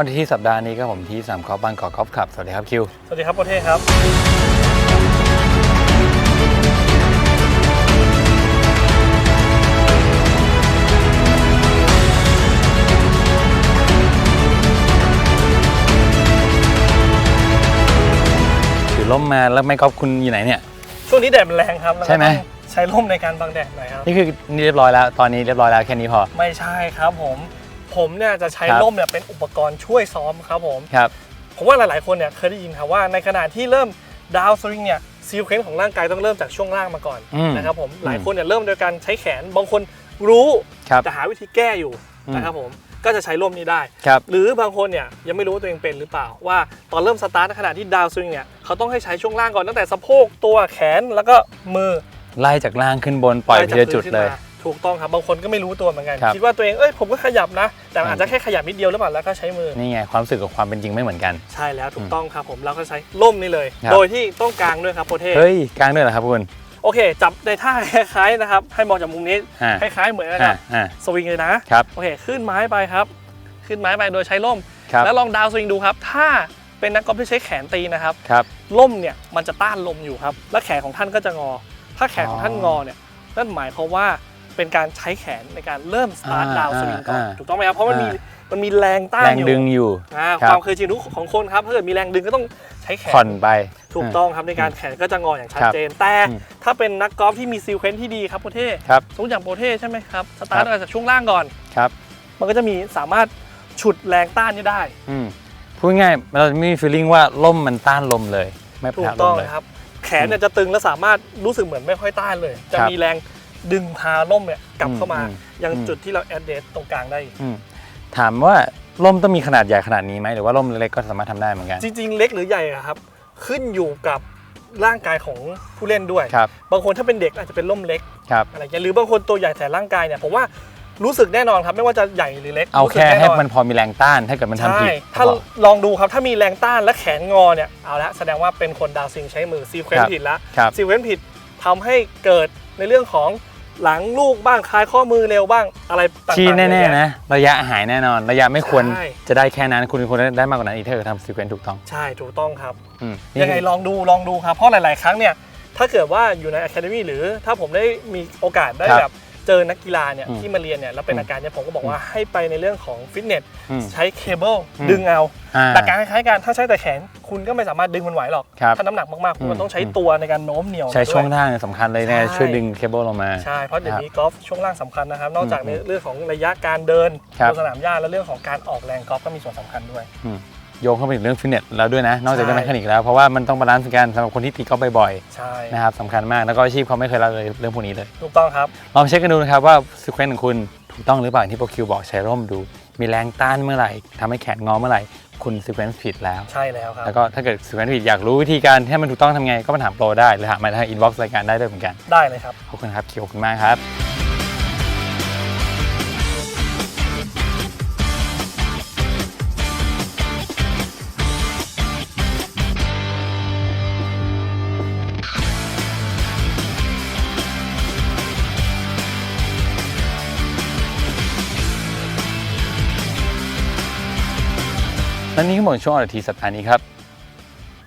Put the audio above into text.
วันที่สัปดาห์นี้ครับผมที่สามกอล์ฟบางกอกกอล์ฟคลับ สวัสดีครับคิว สวัสดีครับโปรเทศครับ ถือร่มมาแล้วไม่กอล์ฟคุณอยู่ไหนเนี่ย ช่วงนี้แดดมันแรงครับแล้วก็ใช่ไหม ต้องใช้ร่มในการบังแดดหน่อยครับ นี่คือนี่เรียบร้อยแล้ว ตอนนี้เรียบร้อยแล้วแค่นี้พอ ไม่ใช่ครับผม ผมเนี่ยจะใช้ครับ ร่มเนี่ยเป็นอุปกรณ์ช่วยซ้อมครับผม ครับ ผมว่าหลาย ๆ คนเนี่ยเคยได้ยินครับว่าในขณะที่เริ่มดาวสวิงเนี่ยซีเควนต์ของร่างกายต้องเริ่มจากช่วงล่างมาก่อนอืมนะครับผมอืมหลายคนเนี่ยเริ่มโดยการใช้แขนบางคนรู้ครับแต่หาวิธีแก้อยู่อืม นะครับผมก็จะใช้ร่มนี้ได้ ครับ หรือบางคนเนี่ยยังไม่รู้ว่าตัวเองเป็นหรือเปล่า ว่าตอนเริ่มสตาร์ทในขณะที่ดาวสวิงเนี่ยเขาต้องให้ใช้ช่วงล่างก่อนตั้งแต่สะโพกตัวแขนแล้วก็มือ ไล่จากล่างขึ้นบนปล่อยไปทีละจุดเลยไล่จากพื้นขึ้นมา ถูกต้องครับบางคนก็ไม่รู้ตัวเหมือนกันครับ คิดว่าตัวเองเอ้ยผมก็ขยับนะ แต่อืมอาจจะแค่ขยับนิดเดียวหรือเปล่าแล้วก็ใช้มือ นี่ไงความรู้สึกกับความเป็นจริงไม่เหมือนกัน ใช่แล้วถูกต้องครับผมเราก็ใช้ร่มนี่เลย ครับ โดยที่ต้องกางด้วยครับโปรเทศเฮ้ยกลางด้วยเหรอครับคุณโอเค จับในท่าคล้ายๆนะครับ ให้มองจากมุมนี้อ่าคล้ายๆเหมือนกัอ่านครับอ่าสวิงเลยนะ ครับโอเคขึ้นไม้ไปครับ ขึ้นไม้ไปโดยใช้ร่ม ครับแล้วลองดาวสวิงดูครับ ถ้าเป็นนักกอล์ฟที่ใช้แขนตีนะครับ ครับ ล่มเนี่ยมันจะต้านลมอยู่ครับ และแขนของท่านก็จะงอ ถ้าแขนของท่านอ๋องอเนี่ยนั่นหมายความว่า เป็นการใช้แขนในการเริ่มสตาร์ทอ่าดาวสวิงก่อนอ่าถูกต้องไหมครับ เพราะมันมีอ่ามันมีแรงต้านแรงอยู่ดึงอยู่อ่าครับความเคยชินรู้ของคนครับถ้าเกิดมีแรงดึงก็ต้องใช้แขนผ่อนไป ถูกต้องครับในการแขนก็จะงออย่างชัดครับเจน แต่อืมถ้าเป็นนักกอล์ฟที่มีซีเควนซ์ที่ดีครับโปรเท่ครับสมมติอย่างโปรเท่ใช่ไหมครับสตาร์ทครับจากช่วงล่างก่อนครับ มันก็จะมีสามารถฉุดแรงต้านนี้ได้อืมพูดง่ายๆเราจะไม่มี feeling ว่าล่มมันต้านลมเลย ไม่ถูปะกทะลต้อมงเลยครับ แขนเนี่ยจะตึงและสามารถรู้สึกเหมือนไม่ค่อยต้านเลย จะครับมีแรง ดึงพาล่มเนี่ยกลับเข้ามาอืมยังอืมจุดที่เราแอดเดตตรงกลางได้อีกอืมถามว่าร่มต้องมีขนาดใหญ่ขนาดนี้ไหมหรือว่าร่มเล็กๆก็สามารถทำได้เหมือนกัน จริงๆ เล็กหรือใหญ่อะครับ ขึ้นอยู่กับร่างกายของผู้เล่นด้วยครับบางคนถ้าเป็นเด็กอาจจะเป็นล่มเล็กครับอะไรอย่างเงี้ยหรือบางคนตัวใหญ่แต่ร่างกายเนี่ยผมว่ารู้สึกแน่นอนครับไม่ว่าจะใหญ่หรือเล็กเอารู้สึกแค่น่ให้นอนมันพอมีแรงต้านถ้าเกิดมันทำใช่ผิดถ้าก็บอกลองดูครับถ้ามีแรงต้านและแขนงอเนี่ยเอาละแสดงว่าเป็นคนดาวซิงใช้มือซีเควนครับซ์ผิดละครับซีเควนซ์ผิดทำให้เกิด ในเรื่องของหลังลูกบ้างคลายข้อมือเร็วบ้างอะไรต่างๆที่แน่เยอะๆนะระยะหายแน่นอน ระยะไม่ควรใช่จะได้แค่นั้นคุณควรได้มากกว่านั้นอีกถ้าเกิดทำซีเควนต์ถูกต้องใช่ถูกต้องครับอืมยังไงลองดูลองดูครับเพราะหลาย ๆ ครั้งเนี่ยถ้าเกิดว่าอยู่ใน Academy หรือถ้าผมได้มีโอกาสได้ครับแบบ เจอนักกีฬาเนี่ยอืมที่มาเรียนเนี่ยแล้วเป็นอืมอาการเนี่ยผมก็บอกว่าให้ไปในเรื่องของฟิตเนสอืมใช้เคเบิลอืมดึงเอาอ่าหลักการคล้ายๆกันถ้าใช้แต่แขนคุณก็ไม่สามารถดึงมันไหวหรอกครับถ้าน้ำหนักมากๆคุณอืมต้องใช้อืมตัวในการโน้มเหนี่ยว ใช้ช่วงด้วยล่างเนี่ยสำคัญเลยใช่นะช่วยดึงเคเบิลลงมา ใช่เพราะเดี๋ยวครับนี้กอล์ฟช่วงล่างสำคัญนะครับ นอกจากอืมในเรื่องของระยะการเดินครับบนสนามหญ้าและเรื่องของการออกแรงกอล์ฟก็มีส่วนสำคัญด้วยอืม โยงเข้าไปถึงเรื่องฟิตเนสแล้วด้วยนะ นอกจากใช่เรื่องแมคานิกแล้ว เพราะว่ามันต้องบาลานซ์กันสำหรับคนที่ตีกอล์ฟบ่อยใช่ๆนะครับสำคัญมากแล้วก็อาชีพเขาไม่เคยละเลยเรื่องพวกนี้เลย ถูกต้องครับ ลองเช็คกันดูนะครับว่าซีเควนต์ของคุณถูกต้องหรือเปล่าอย่างที่โปรคิวบอกใช้ร่มดู มีแรงต้านเมื่อไหร่ทำให้แขนงอเมื่อไหร่คุณซีเควนต์ผิดแล้ว ใช่แล้วครับ แล้วก็ถ้าเกิดซีเควนต์ผิดอยากรู้วิธีการให้มันถูกต้องทำไงก็มาถามโปรได้หรือถามมาทางอินบ็อกซ์รายการได้ด้วยเหมือนกันได้เลยครับ ขอบคุณครับคิวขอบคุณมากครับ และนี่คือหมดช่วงอาทีสัปดาห์นี้ครับ